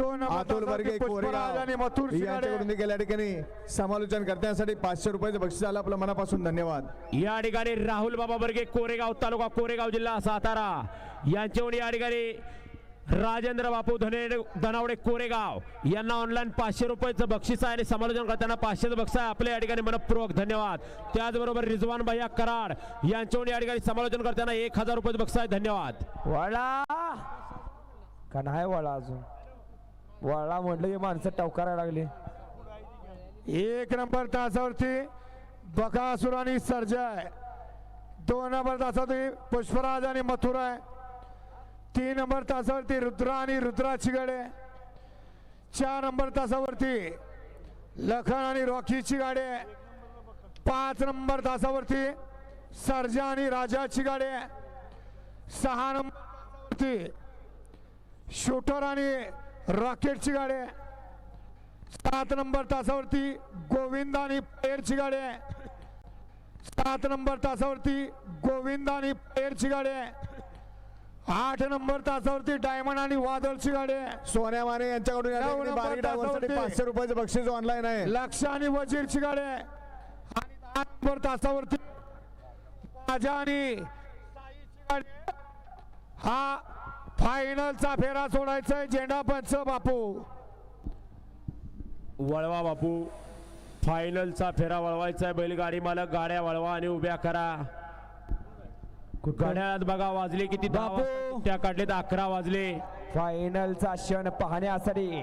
अतुल वर्गे. यांच्याकडून देखील या. ठिकाणी समालोचन करण्यासाठी पाचशे रुपयाचं बक्षीस आलं. आपलं मनापासून धन्यवाद. या ठिकाणी राहुल बाबा बर्गे कोरेगाव तालुका कोरेगाव जिल्हा सातारा. यांच्याकडून या ठिकाणी राजेंद्र बापू धने धनावडे कोरेगाव. यांना ऑनलाईन पाचशे रुपयाचं बक्षीस आहे आणि समालोचन करताना पाचशेचं बक्षीस आहे. आपल्या या ठिकाणी मनपूर्वक धन्यवाद. त्याचबरोबर रिजवान भैया कराड यांच्याकडून या ठिकाणी समालोचन करताना एक हजार रुपयाचं बक्षीस आहे. धन्यवाद. वळा. का नाही वळा अजून? वळला म्हटलं की माणसं टवकारायला लागली. एक नंबर तासावरती बकासूर आणि सर्जय दोन नंबर तासावरती पुष्पराज आणि मथुर आहे. तीन नंबर तासावरती रुद्रा आणि रुद्रा चिगाडे चार नंबर तासावरती लखन आणि रॉकीची गाडी आहे. पाच नंबर तासावरती सर्जा आणि राजाची गाडी आहे. सहा नंबरवरती शूटर आणि रॉकेटची गाडी आहे. सात नंबर तासावरती गोविंद आणि पेरची गाडी आहे. सात नंबर तासावरती गोविंद आणि पेरची गाडी आहे. आठ नंबर तासावरती डायमंड आणि वादळची गाडी आहे. सोन्या माने यांच्याकडून या नऊ ठिकाणी नंबर बारीक डायव्हरसाठी तासावरती. पाचशे रुपयाचं बक्षीस ऑनलाईन आहे. लक्ष आणि वजीरची गाडी आहे. आणि दहा नंबर तासावरती माझ्या आणि साईची गाडी आहे. हा फायनलचा फेरा सोडायचा आहे. झेंडा पंच बापू. वळवा बापू. फायनलचा फेरा वळवायचा आहे. बैलगाडी मालक गाड्या वळवा आणि उभ्या करा. घड्याळात बघा वाजले किती? बापू. त्या काढले तर अकरा वाजले. फायनलचा क्षण पाहण्यासाठी.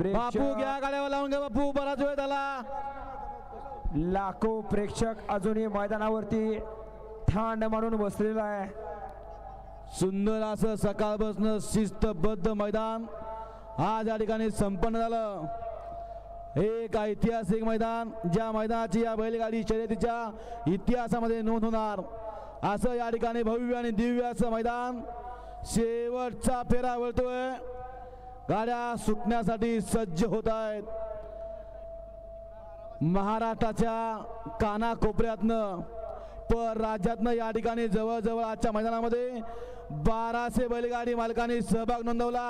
बापू घ्या गाड्यावर लावून घ्या बापू. बराच वेळ झाला. लाखो प्रेक्षक अजूनही मैदानावरती थांड म्हणून बसलेला आहे. सुंदर असं सकाळपासून शिस्तबद्ध मैदान आज या ठिकाणी संपन्न झालं. एक ऐतिहासिक मैदान ज्या मैदानाची या बैलगाडी शर्यतीच्या इतिहासामध्ये नोंद होणार. असं या ठिकाणी भव्य आणि दिव्य असं मैदान शेवटचा फेरा वळतोय. गाड्या सुटण्यासाठी सज्ज होत आहेत महाराष्ट्राच्या कानाकोपऱ्यातनं पर राज्यातनं या ठिकाणी जवळजवळ आजच्या मैदानामध्ये बाराशे बैलगाडी मालकांनी सहभाग नोंदवला.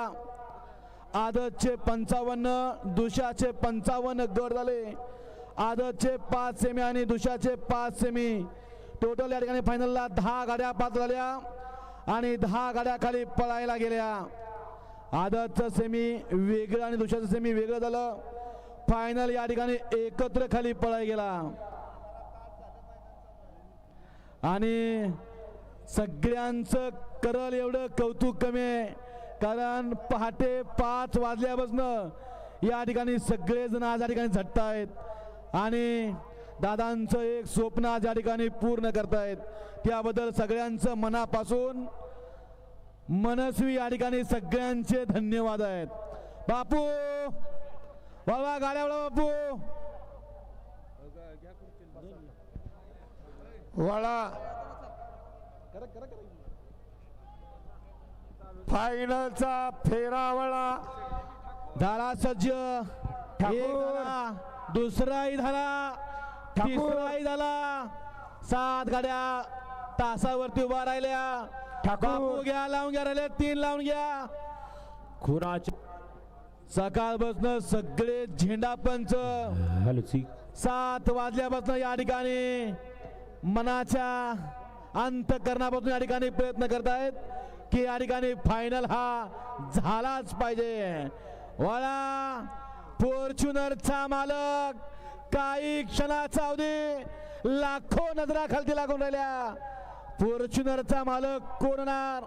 आदतचे पंचावन्न दुशाचे पंचावन्न गट झाले. आदतचे पाच सेमी आणि दुशाचे पाच सेमी. टोटल या ठिकाणी फायनलला दहा गाड्या पात्र झाल्या आणि दहा गाड्या खाली पळायला गेल्या. आदतचं सेमी वेगळं आणि दुसऱ्याचं सेमी वेगळं झालं. फायनल या ठिकाणी एकत्र खाली पळाय गेला. आणि सगळ्यांचं करल एवढं कौतुक कमी आहे. कारण पहाटे पाच वाजल्यापासून या ठिकाणी सगळेजण आज या ठिकाणी झटत आहेत आणि दादांचं एक स्वप्न आज या ठिकाणी पूर्ण करतायत. त्याबद्दल सगळ्यांचं मनापासून मनस्वी या ठिकाणी सगळ्यांचे धन्यवाद आहेत. बापू! बाबा गाड्या बापू! वळा. फायनलचा फेरा वळा झाला सज्ज दुसराही झाला तिसराही झाला सात गाड्या तासावरती उभा राहिल्या. ठाकूर. बापू घ्या लावून घ्या राहिले तीन लावून घ्या. खुराचे. सकाळपासून सगळे झेंडा पंच. सात वाजल्यापासून या ठिकाणी मनाच्या अंतकरणापासून या ठिकाणी प्रयत्न करतायत की या ठिकाणी फायनल हा झालाच पाहिजे. वळा फॉर्च्युनरचा मालक काही क्षणाचा अवधी लाखो नजरा खालती लागून राहिल्या. फॉर्च्युनरचा मालक कोण होणार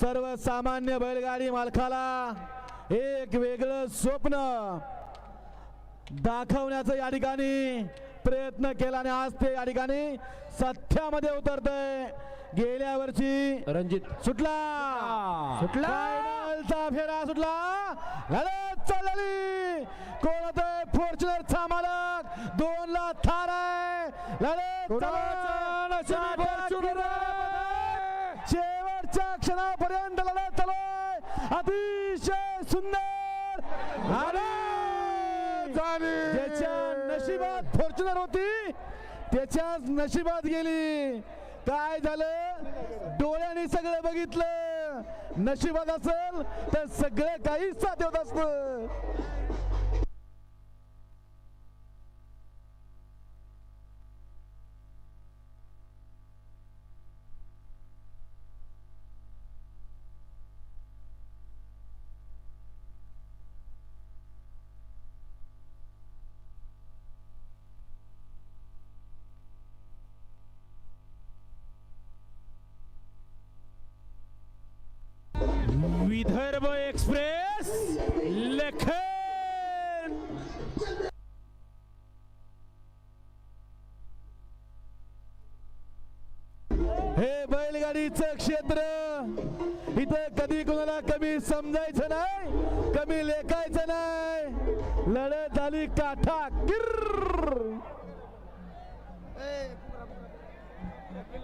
सर्वसामान्य बैलगाडी मालकाला एक वेगळं स्वप्न दाखवण्याचं या ठिकाणी प्रयत्न केला आणि आज ते या ठिकाणी सथ्यामध्ये उतरतंय. गेल्या वर्षी रणजित. सुटला. सुटला. फायनलचा फेरा सुटला. लढत चालली. कोण होतंय फॉर्च्युनरचा मालक. दोन ला थार आहे. लढत आहे? शेवटच्या क्षणापर्यंत लढत चालू अतिशय सुंदर. आणि नशिबात फॉर्च्युनर होती. त्याच्याच नशिबात गेली. काय झालं? डोळ्याने सगळं बघितलं. नशिबात असेल तर सगळं काही साथ होत असत. विदर्भ एक्सप्रेस लखन! हे बैलगाडीचं क्षेत्र इथं कधी कोणाला कमी समजायचं नाही कमी लेखायचं नाही. लढत आली काठा किर्र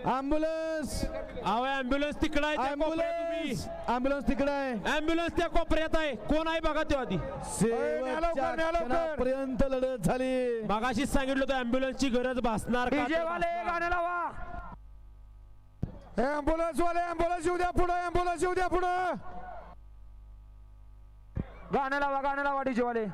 अँब्युलन्स अहो अँब्युलन्स तिकडं आहे त्या कोपऱ्यात तुम्ही. अँब्युलन्स अँब्युलन्स तिकडे आहे. अँब्युलन्स त्या कोपऱ्यात आहे. कोण आहे बघा तो आधी? शेवटच्या. क्षणापर्यंत लढत झाली. मगाशीच सांगितलं होतं अँब्युलन्सची गरज भासणार का? डीजे तर वाले. गाणं लावा. वाले येऊ द्या पुढं ॲम्ब्युलन्स येऊ द्या पुढं. गाणं लावा गाणं लावा डीजे वाले.